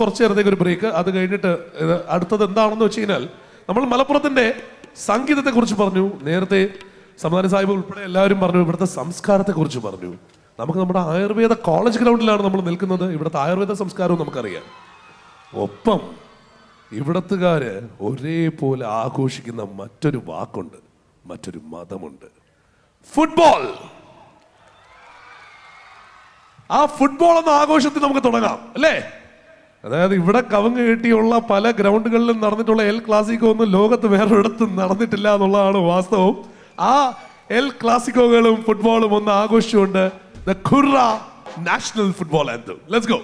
കുറച്ച് നേരത്തേക്ക് ഒരു ബ്രേക്ക് അത് കഴിഞ്ഞിട്ട് അടുത്തത് എന്താണെന്ന് വെച്ച് കഴിഞ്ഞാൽ നമ്മൾ മലപ്പുറത്തിന്റെ സംഗീതത്തെ കുറിച്ച് പറഞ്ഞു. നേരത്തെ സംവിധാന സാഹിബ് ഉൾപ്പെടെ എല്ലാവരും പറഞ്ഞു ഇവിടുത്തെ സംസ്കാരത്തെ കുറിച്ച് പറഞ്ഞു. നമുക്ക് നമ്മുടെ ആയുർവേദ കോളേജ് ഗ്രൗണ്ടിലാണ് നമ്മൾ നിൽക്കുന്നത്. ഇവിടുത്തെ ആയുർവേദ സംസ്കാരവും നമുക്കറിയാം. ഒപ്പം ഇവിടത്തുകാര് ഒരേപോലെ ആഘോഷിക്കുന്ന മറ്റൊരു വാക്കുണ്ട്. മറ്റൊരു മതമുണ്ട്. ഫുട്ബോൾ. ആ ഫുട്ബോൾ എന്ന ആഘോഷത്തിൽ നമുക്ക് തുടങ്ങാം. അല്ലേ? അതായത് ഇവിടെ കവങ്ങ് കെട്ടിയുള്ള പല ഗ്രൗണ്ടുകളിലും നടന്നിട്ടുള്ള എൽ ക്ലാസിക്കോ ഒന്നും ലോകത്ത് വേറൊരിടത്തും നടന്നിട്ടില്ല എന്നുള്ളതാണ് വാസ്തവം. ആ എൽ ക്ലാസിക്കോകളും ഫുട്ബോളും ഒന്ന് ആഘോഷിച്ചുകൊണ്ട് the Khura national football and let's go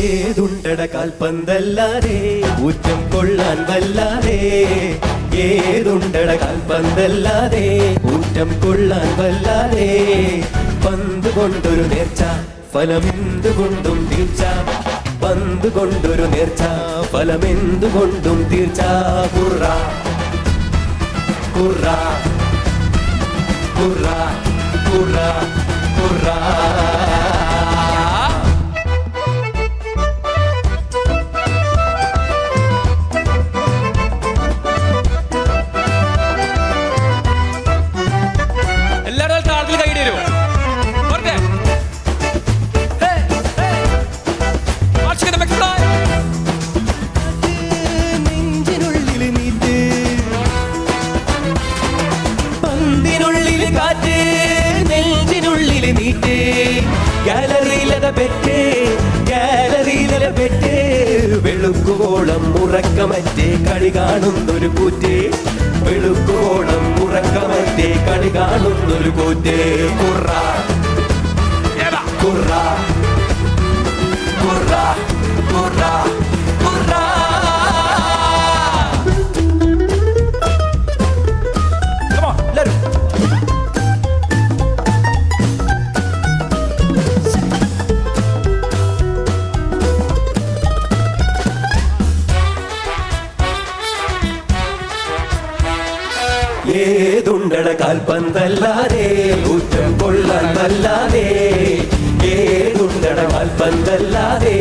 ഏതുണ്ടട കാൽപന്തല്ലാതെ? ഊറ്റം കൊള്ളാൻ വല്ലാതെ. ഏതുണ്ടട കാൽപന്തല്ലാതെ? ഊറ്റം കൊള്ളാൻ വല്ലാതെ. പന്ത് കൊണ്ടൊരു നേർച്ച ഫലമെന്തുകൊണ്ടും തീർച്ച. പന്ത് കൊണ്ടൊരു നേർച്ച ഫലമെന്തുകൊണ്ടും തീർച്ച. കുറ കുറ കുറ കുറ കുറ നീറ്റ് ഗാലറിയിലത പെറ്റ് ഗാലറിയിലത പെറ്റ് വെളുക്കുവോളം ഉറക്കമറ്റേ കളി കാണുന്നൊരു കൂറ്റേ. വെളുക്കുവോളം ഉറക്കമറ്റേ കളി കാണുന്നൊരു കൂറ്റേ. കുറ കുറ കുറ കുറ കുറ. ഏതുണ്ടട കാൽപന്തല്ലാതെ ഊറ്റം കൊള്ളാൻ വല്ലാതെ ഏതുണ്ടട കാൽപന്തല്ലാതെ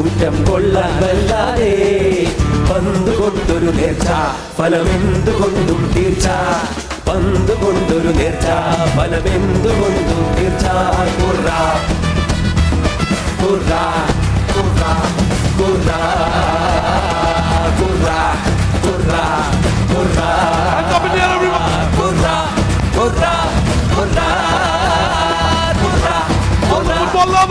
ഊറ്റം കൊള്ളാൻ വല്ലാതെ പന്ത് കൊണ്ടൊരു നേർച്ച ഫലമെന്തുകൊണ്ടും തീർച്ച. പന്ത് കൊണ്ടൊരു നേർച്ച ഫലമെന്തുകൊണ്ടും തീർച്ച. കുറ കുറ കുറ കുറ കുറ കുറ കുറ hurra.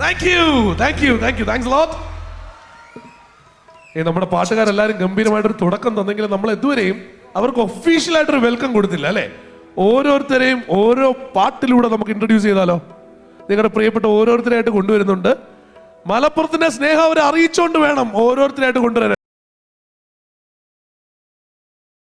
Thank you thank you thank you thanks lot ഈ നമ്മുടെ പാട്ടുകാരെല്ലാവരും ഗംഭീരമായിട്ടൊരു തുടക്കം തന്നെങ്കിലും നമ്മൾ ഇതുവരെയും അവർക്ക് ഒഫീഷ്യലായിട്ടൊരു വെൽക്കം കൊടുത്തില്ല അല്ലേ? ഓരോരുത്തരെയും ഓരോ പാട്ടിലൂടെ നമുക്ക് ഇൻട്രൊഡ്യൂസ് ചെയ്താലോ? നിങ്ങളുടെ പ്രിയപ്പെട്ട ഓരോരുത്തരായിട്ട് കൊണ്ടുവരുന്നുണ്ട്. മലപ്പുറത്തിന്റെ സ്നേഹം അവരെ അറിയിച്ചുകൊണ്ട് വേണം ഓരോരുത്തരായിട്ട് കൊണ്ടുവരാൻ.